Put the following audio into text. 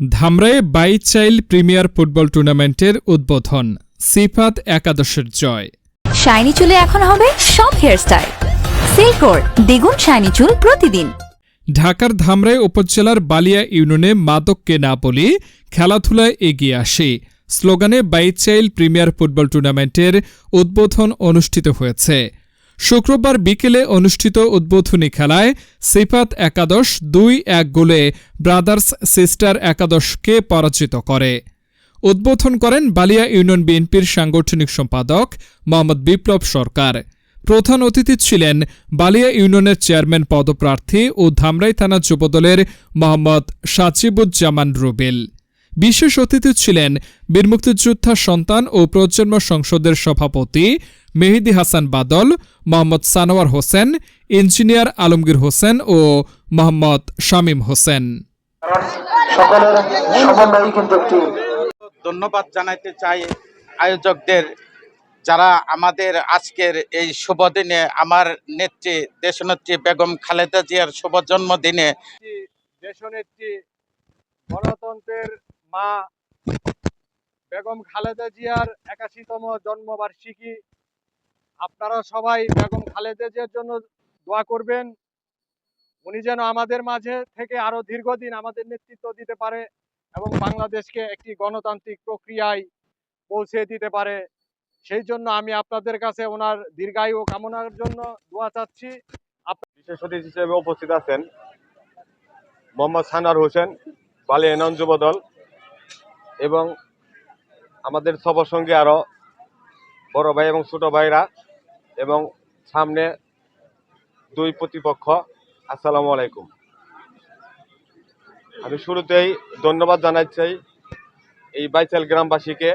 ধামরায়ে bicycle premier football টুর্নামেন্টের উদ্বোধন সিফাত একাদশের জয়। শাইনি চুলে এখন হবে সব হেয়ারস্টাইল সিল্কোর দ্বিগুণ শাইনি চুল প্রতিদিন। ঢাকার ধামরাই উপজেলার বালিয়া ইউনিয়নে মাদককে না বলি খেলাধুলায় এগিয়ে আসে। স্লোগানে বাইচাইল প্রিমিয়ার ফুটবল টুর্নামেন্টের উদ্বোধন অনুষ্ঠিত হয়েছে। শুক্রবার বিকেলে অনুষ্ঠিত উদ্বোধনী খেলায় সিফাত একাদশ দুই এক গোলে ব্রাদার্স সিস্টার একাদশকে পরাজিত করে। উদ্বোধন করেন বালিয়া ইউনিয়ন বিএনপির সাংগঠনিক সম্পাদক মোহাম্মদ বিপ্লব সরকার। প্রধান অতিথি ছিলেন বালিয়া ইউনিয়নের চেয়ারম্যান পদপ্রার্থী ও ধামরাই থানা যুবদলের মোহাম্মদ সাচিবুজ্জামান রুবেল। বিশেষ অতিথি ছিলেন বীর মুক্তিযোদ্ধা সন্তান ও প্রজন্ম সংসদের সভাপতি মেহেদি হাসান বাদল মোহাম্মদ সানোয়ার হোসেন ইঞ্জিনিয়ার আলমগীর হোসেন ও মোহাম্মদ শামীম হোসেন। কারণ সকলের সমন্বয়ই কিন্তু একটি ধন্যবাদ জানাইতে চাই আয়োজকদের যারা আমাদের আজকের এই শুভ দিনে আমার নেত্রী দেশনেত্রী বেগম খালেদা জিয়ার শুভ জন্মদিনে দেশনেত্রী গণতন্ত্রের মা বেগম খালেদা জিয়ার একাশিতম জন্মবার্ষিকী। আপনারা সবাই বেগম খালেদা জিয়ার জন্য দোয়া করবেন। উনি যেন আমাদের মাঝে থেকে আরও দীর্ঘদিন আমাদের নেতৃত্ব দিতে পারে এবং বাংলাদেশকে একটি গণতান্ত্রিক প্রক্রিয়ায় পৌঁছে দিতে পারে। সেই জন্য আমি আপনাদের কাছে ওনার দীর্ঘায়ু কামনার জন্য দোয়া চাচ্ছি। বিশেষ অতিথি হিসেবে উপস্থিত আছেন মোহাম্মদ সানার হোসেন বালি এনন যুবদল এবং আমাদের সবার সঙ্গে আরও বড় ভাই এবং ছোট ভাইরা এবং সামনে দুই প্রতিপক্ষ, আসসালামু আলাইকুম। আমি শুরুতেই ধন্যবাদ জানাচ্ছি এই বাইচাল গ্রামবাসীকে।